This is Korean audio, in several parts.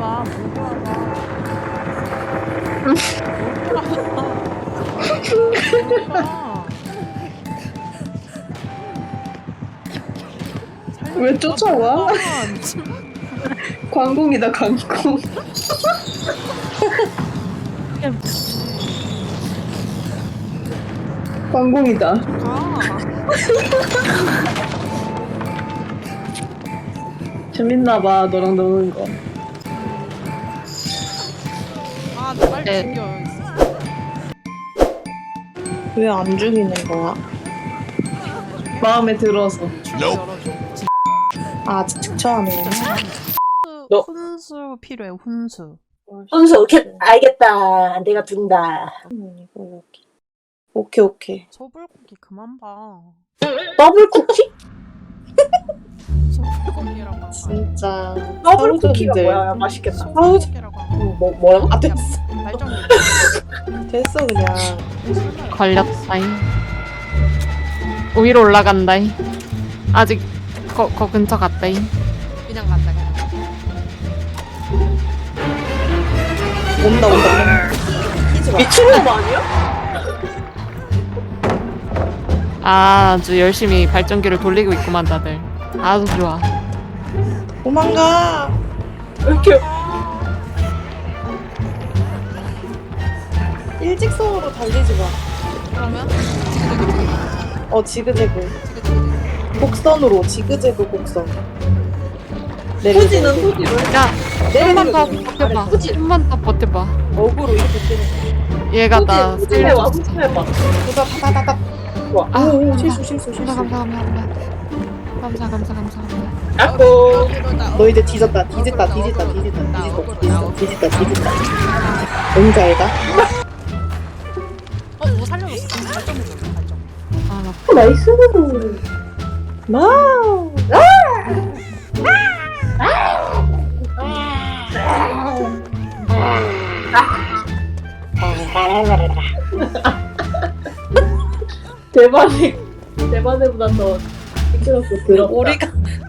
와봐. 보고 와봐. 왜 쫓아와? 미친. 광공이다 광공. 광공이다. 가. 재밌나봐 너랑 노는 거. 빨리 네. 죽여. 왜 안 죽이는 거야? 마음에 들어서. 출 열어줘. 아 직처하는구나. 너- 훈수 필요해. 훈수. 순수 오케이 알겠다 내가 준다 이거 여기. 오케이 오케이. 소불고기 그만 봐. 더블 쿠키? 한 거. 진짜. 더블 쿠키가. 뭐야 맛있겠다 소불고기라고 한 거. 뭐, 뭐라고? 아 됐어. 말좀 됐어 그냥. 걸렸다잉. 위로 올라간다잉. 아직 거, 거 근처 갔다잉. 그냥 간다 그냥. 온다 온다. 끼지 마. 미친놈 아니야? 아주 열심히 발전기를 돌리고 있구만 다들. 아주 좋아. 도망가. 왜 이렇게 일직선으로 달리지 마. 그러면 어 지그재그. 지그지그. 곡선으로 지그재그 곡선. 후지는 후지로 야, 좀만 더 버텨봐. 좀만 더 버텨봐. 어그로 이렇게 뜨는 얘가 나 후지 후지에 와 살려줬어. 봐 거. 그거 타타타타. 아, 오, 오 실수 실수 실수. 감사 감사 감사 감사 감사 감사 감사. 아고 너희들 뒤졌다 뒤졌다 뒤졌다 뒤졌다 뒤졌다 뒤졌다 뒤졌다 너무 잘다 어뭐 살려줬어 발전해줘 발전 아나 나이스 마우 대박이 대박보다 더 시끄럽고 더럽다 오리가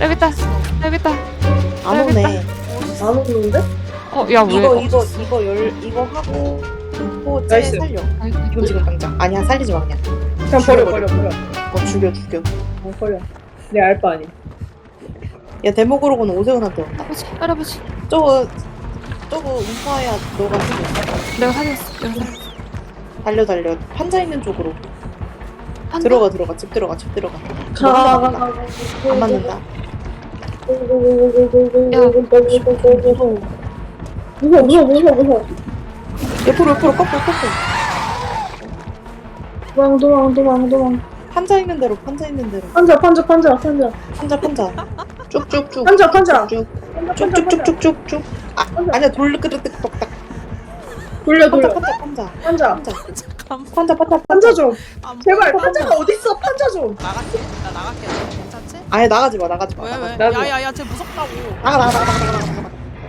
여기 있다. 안 오네. 안 오는데? 어, 야 왜? 이거 이거 이거 열 이거 하고 또쟤 나이스. 살려. 아이, 지금 지금 당장. 아니야 살리지 마 그냥. 그냥 버려 버려. 버려 어 죽여 죽여. 어, 버려. 내 알바 아니 야 데모그로고는 오세훈한테 온다. 할아버지, 할아버지. 저거 저거 인파야 너가 있어 내가 살렸어. 내가 살렸어. 달려 달려. 판자 있는 쪽으로. 한 들어가 들어가. 집 들어가 집 들어가. 가 가 가가 안 맞는다 무서워 무서워 무서워 무서워. 옆으로 옆으로 꺾고 꺾고 도망 도망 도망 도망 판자 있는 대로 판자 있는 대로. 판자 판자 판자 판자. 판자 판자. 쭉쭉쭉. 판자 판자. 쭉 판자 판자 판자 쭉쭉쭉쭉쭉. 아 아니야 돌 끄르륵 똑딱 돌려 판자 돌려. 판자 판자. 판자. 잠깐만. 판자 판자 판자. 좀. 아, 제발 판자가 어딨어? 판자 좀. 나갈게. 나 나갈게. 아예 나가지 마 나가지 마왜 왜? 나도. 야야야, 쟤 무섭다고. 나가 나가 나가 나가 나가